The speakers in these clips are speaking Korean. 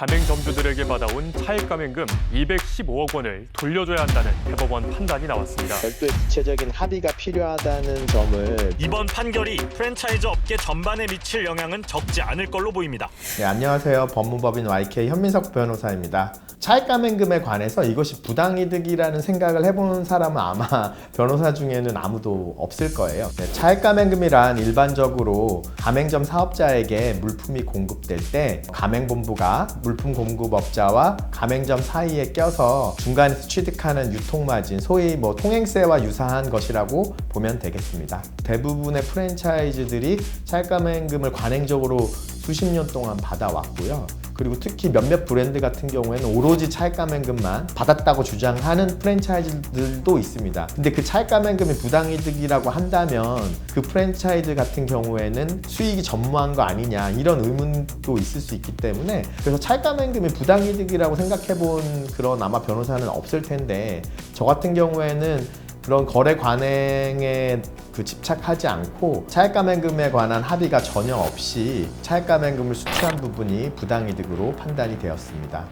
가맹점주들에게 받아온 차액 가맹금 215억 원을 돌려줘야 한다는 대법원 판단이 나왔습니다. 별도의 구체적인 합의가 필요하다는 점을 이번 판결이 프랜차이즈 업계 전반에 미칠 영향은 적지 않을 걸로 보입니다. 네, 안녕하세요. 법무법인 YK 현민석 변호사입니다. 차액 가맹금에 관해서 이것이 부당이득이라는 생각을 해본 사람은 아마 변호사 중에는 아무도 없을 거예요. 네, 차액 가맹금이란 일반적으로 가맹점 사업자에게 물품이 공급될 때 가맹본부가 물품 공급업자와 가맹점 사이에 껴서 중간에서 취득하는 유통마진, 소위 뭐 통행세와 유사한 것이라고 보면 되겠습니다. 대부분의 프랜차이즈들이 차액 가맹금을 관행적으로 수십 년 동안 받아왔고요. 그리고 특히 몇몇 브랜드 같은 경우에는 오로지 차액 가맹금만 받았다고 주장하는 프랜차이즈들도 있습니다. 근데 그 차액 가맹금이 부당이득이라고 한다면 그 프랜차이즈 같은 경우에는 수익이 전무한 거 아니냐 이런 의문도 있을 수 있기 때문에 그래서 차액 가맹금이 부당이득이라고 생각해 본 그런 아마 변호사는 없을 텐데 저 같은 경우에는 그런 거래 관행에 그 집착하지 않고 차액 가맹금에 관한 합의가 전혀 없이 차액 가맹금을 수취한 부분이 부당이득으로 판단이 되었습니다.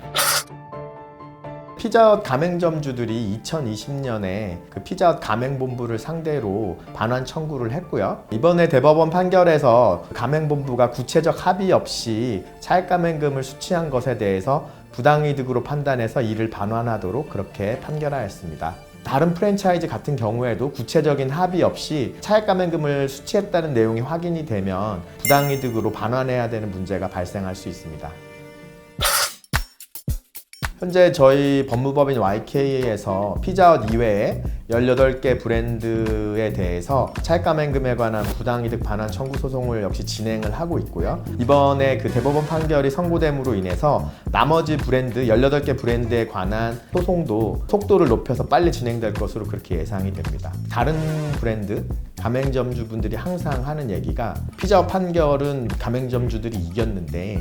피자헛 가맹점주들이 2020년에 그 피자헛 가맹본부를 상대로 반환 청구를 했고요. 이번에 대법원 판결에서 가맹본부가 구체적 합의 없이 차액 가맹금을 수취한 것에 대해서 부당이득으로 판단해서 이를 반환하도록 그렇게 판결하였습니다. 다른 프랜차이즈 같은 경우에도 구체적인 합의 없이 차액 가맹금을 수취했다는 내용이 확인이 되면 부당이득으로 반환해야 되는 문제가 발생할 수 있습니다. 현재 저희 법무법인 YK에서 피자헛 이외에 18개 브랜드에 대해서 차액 가맹금에 관한 부당이득 반환 청구 소송을 역시 진행을 하고 있고요. 이번에 그 대법원 판결이 선고됨으로 인해서 나머지 브랜드 18개 브랜드에 관한 소송도 속도를 높여서 빨리 진행될 것으로 그렇게 예상이 됩니다. 다른 브랜드 가맹점주분들이 항상 하는 얘기가 피자헛 판결은 가맹점주들이 이겼는데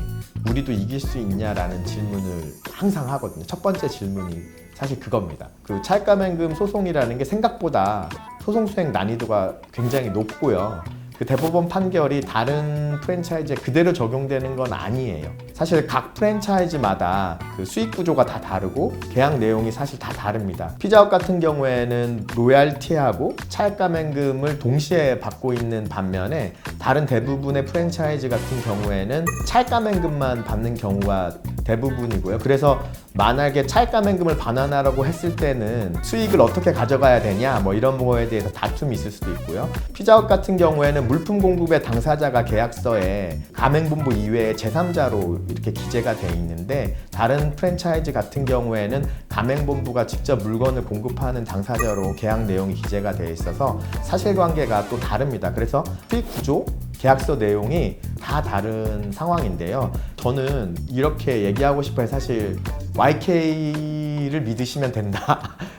우리도 이길 수 있냐라는 질문을 항상 하거든요. 첫 번째 질문이 사실 그겁니다. 그 차액 가맹금 소송이라는 게 생각보다 소송 수행 난이도가 굉장히 높고요. 그 대법원 판결이 다른 프랜차이즈에 그대로 적용되는 건 아니에요. 사실 각 프랜차이즈마다 그 수익 구조가 다 다르고 계약 내용이 사실 다 다릅니다. 피자헛 같은 경우에는 로얄티하고 차액 가맹금을 동시에 받고 있는 반면에 다른 대부분의 프랜차이즈 같은 경우에는 차액 가맹금만 받는 경우가 대부분이고요. 그래서 만약에 차액 가맹금을 반환하라고 했을 때는 수익을 어떻게 가져가야 되냐 뭐 이런 거에 대해서 다툼이 있을 수도 있고요. 피자헛 같은 경우에는 물품 공급의 당사자가 계약서에 가맹본부 이외에 제3자로 이렇게 기재가 돼 있는데 다른 프랜차이즈 같은 경우에는 가맹본부가 직접 물건을 공급하는 당사자로 계약 내용이 기재가 돼 있어서 사실관계가 또 다릅니다. 그래서 수익 구조 계약서 내용이 다 다른 상황인데요. 저는 이렇게 얘기하고 싶어요. 사실 YK를 믿으시면 된다.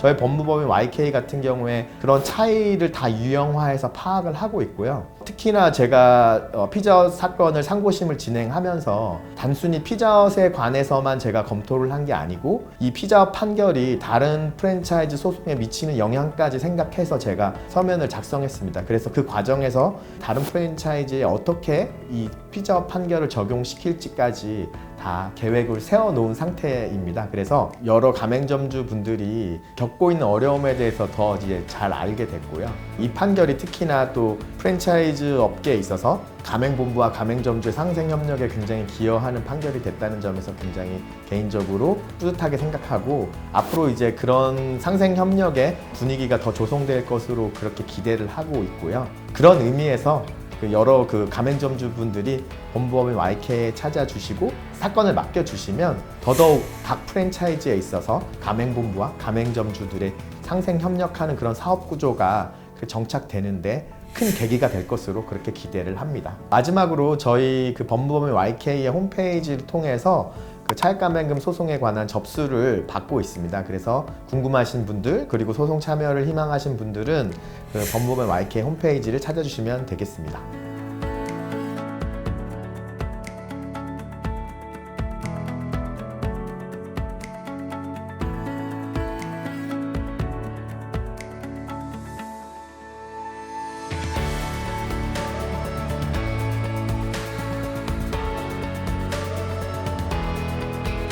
저희 법무법인 YK 같은 경우에 그런 차이를 다 유형화해서 파악을 하고 있고요. 특히나 제가 어, 피자헛 사건을 상고심을 진행하면서 단순히 피자헛에 관해서만 제가 검토를 한 게 아니고 이 피자헛 판결이 다른 프랜차이즈 소송에 미치는 영향까지 생각해서 제가 서면을 작성했습니다. 그래서 그 과정에서 다른 프랜차이즈에 어떻게 이 피자헛 판결을 적용시킬지까지 다 계획을 세워놓은 상태입니다. 그래서 여러 가맹점주 분들이 겪고 있는 어려움에 대해서 더 이제 잘 알게 됐고요. 이 판결이 특히나 또 프랜차이즈 업계에 있어서 가맹본부와 가맹점주의 상생 협력에 굉장히 기여하는 판결이 됐다는 점에서 굉장히 개인적으로 뿌듯하게 생각하고 앞으로 이제 그런 상생 협력의 분위기가 더 조성될 것으로 그렇게 기대를 하고 있고요. 그런 의미에서 그 여러 그 가맹점주 분들이 본부법인 YK에 찾아주시고 사건을 맡겨주시면 더더욱 각 프랜차이즈에 있어서 가맹본부와 가맹점주들의 상생 협력하는 그런 사업 구조가 그 정착되는데 큰 계기가 될 것으로 그렇게 기대를 합니다. 마지막으로 저희 그 법무법인 YK의 홈페이지를 통해서 그 차액 가맹금 소송에 관한 접수를 받고 있습니다. 그래서 궁금하신 분들 그리고 소송 참여를 희망하신 분들은 그 법무법인 YK 홈페이지를 찾아주시면 되겠습니다.